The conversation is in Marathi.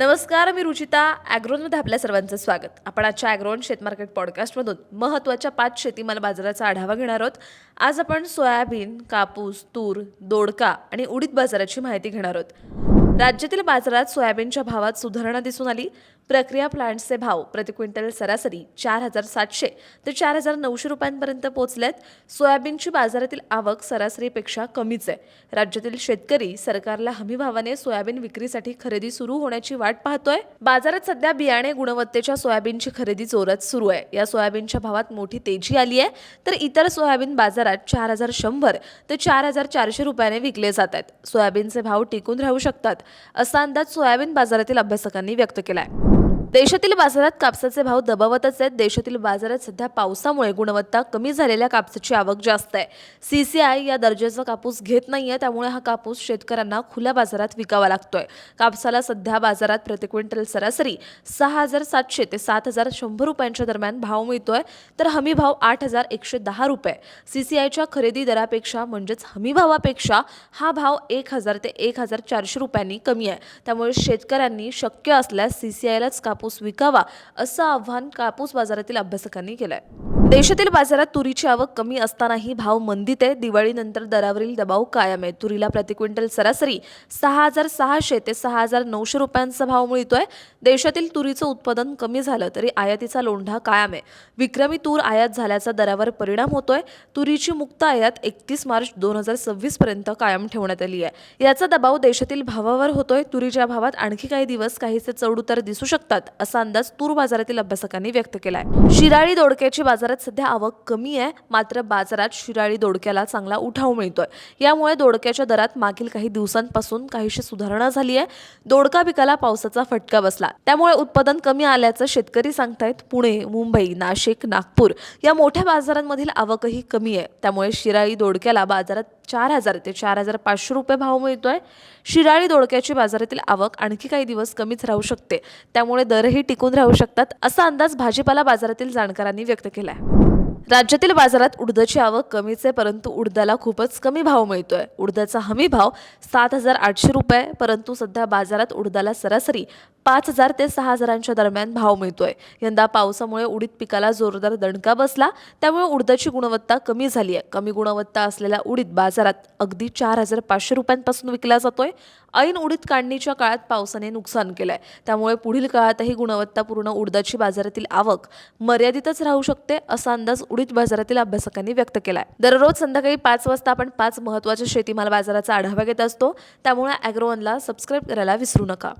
नमस्कार मी रुचिता ॲग्रोनमध्ये आपल्या सर्वांचं स्वागत. आपण आजच्या ॲग्रोन शेतमार्केट पॉडकास्टमधून महत्त्वाच्या पाच शेतीमाल बाजाराचा आढावा घेणार आहोत. आज आपण सोयाबीन कापूस तूर दोडका आणि उडीद बाजाराची माहिती घेणार आहोत. राज्यातील बाजारात सोयाबीनच्या भावात सुधारणा दिसून आली. प्रक्रिया प्लांट्सचे भाव प्रति क्विंटल सरासरी चार हजार सातशे ते चार हजार नऊशे रुपयांपर्यंत पोहोचलेत सोयाबीनची बाजारातील आवक सरासरीपेक्षा कमीच आहे. राज्यातील शेतकरी सरकारला हमीभावाने सोयाबीन विक्रीसाठी खरेदी सुरू होण्याची वाट पाहतोय. बाजारात सध्या बियाणे गुणवत्तेच्या सोयाबीनची खरेदी जोरात सुरू आहे. या सोयाबीनच्या भावात मोठी तेजी आली आहे. तर इतर सोयाबीन बाजारात चार हजार शंभर ते चार हजार चारशे रुपयाने विकले जात आहेत. सोयाबीनचे भाव टिकून राहू शकतात असा अंदाज सोयाबीन बाजारातील अभ्यासकांनी व्यक्त केला आहे देशातील बाजारात कापसाचे भाव दबावतच आहेत. देशातील बाजारात सध्या पावसामुळे गुणवत्ता कमी झालेल्या कापसाची आवक जास्त आहे. सी सी आय या दर्जाचा कापूस घेत नाहीये त्यामुळे हा कापूस शेतकऱ्यांना खुल्या बाजारात विकावा लागतोय. कापसाला सध्या बाजारात प्रति क्विंटल सरासरी सहा हजार सातशे ते सात हजार शंभर रुपयांच्या दरम्यान भाव मिळतोय. तर हमी भाव आठ हजार एकशे दहा रुपये. सी सी आयच्या खरेदी दरापेक्षा म्हणजेच हमी भावापेक्षा हा भाव एक हजार ते एक हजार चारशे रुपयांनी कमी आहे. त्यामुळे शेतकऱ्यांनी शक्य असल्यास सी सी आयलाच कापूस विकावा असं आव्हान कापूस बाजारातील अभ्यासकांनी केलं आहे देशातील बाजारात तुरीची आवक कमी असतानाही भाव मंदीत आहे. दिवाळीनंतर दरावरील दबाव कायम आहे. तुरीला प्रति क्विंटल सरासरी सहा हजार सहाशे ते सहा हजार नऊशे रुपयांचा भाव मिळतोय. देशातील तुरीचं उत्पादन कमी झालं तरी आयातीचा लोंढा कायम आहे. विक्रमी तूर आयात झाल्याचा दरावर परिणाम होतोय. तुरीची मुक्त आयात एकतीस मार्च दोन हजार सव्वीस पर्यंत कायम ठेवण्यात आली आहे. याचा दबाव देशातील भावावर होतोय. तुरीच्या भावात आणखी काही दिवस काहीसे चढउतार दिसू शकतात असा अंदाज तूर बाजारातील अभ्यासकांनी व्यक्त केलाय. शिराळी दोडक्याची बाजारात सध्या आवक कमी आहे मात्र बाजारात शिराळी दोडक्याला चांगला उठाव मिळतोय. यामुळे दोडक्याच्या दरात मागील काही दिवसांपासून काहीशी सुधारणा झाली आहे. दोडका पिकाला पावसाचा फटका बसला. त्यामुळे उत्पादन कमी आल्याचं शेतकरी सांगतायत पुणे मुंबई नाशिक नागपूर या मोठ्या बाजारांमधील आवकही कमी आहे. त्यामुळे शिराळी दोडक्याला बाजारात चार हजार ते चार हजार पाचशे रुपये भाव मिळतोय. शिराळी दोडक्याची बाजारातील आवक आणखी काही दिवस कमीच राहू शकते. त्यामुळे दरही टिकून राहू शकतात असा अंदाज भाजीपाला बाजारातील जाणकारांनी व्यक्त केला आहे राज्यातील बाजारात उडदाची आवक कमीच आहे परंतु उडदाला खूपच कमी भाव मिळतोय. उडदाचा हमी भाव सात हजार आठशे रुपये परंतु सध्या बाजारात उडदाला सरासरी पाच हजार ते सहा हजारांच्या दरम्यान भाव मिळतोय. यंदा पावसामुळे उडीद पिकाला जोरदार दणका बसला त्यामुळे उडदाची गुणवत्ता कमी झाली आहे. कमी गुणवत्ता असलेला उडीद बाजारात अगदी चार हजार पाचशे रुपयांपासून विकला जातोय. ऐन उडीद काढणीच्या काळात पावसाने नुकसान केलंय. त्यामुळे पुढील काळातही गुणवत्तापूर्ण उडदाची बाजारातील आवक मर्यादितच राहू शकते असा अंदाज उडीद बाजारातील अभ्यासकांनी व्यक्त केलाय. दररोज संध्याकाळी पाच वाजता आपण पाच महत्त्वाच्या शेतीमाल बाजाराचा आढावा घेत असतो. त्यामुळे अॅग्रोवनला सबस्क्राईब करायला विसरू नका.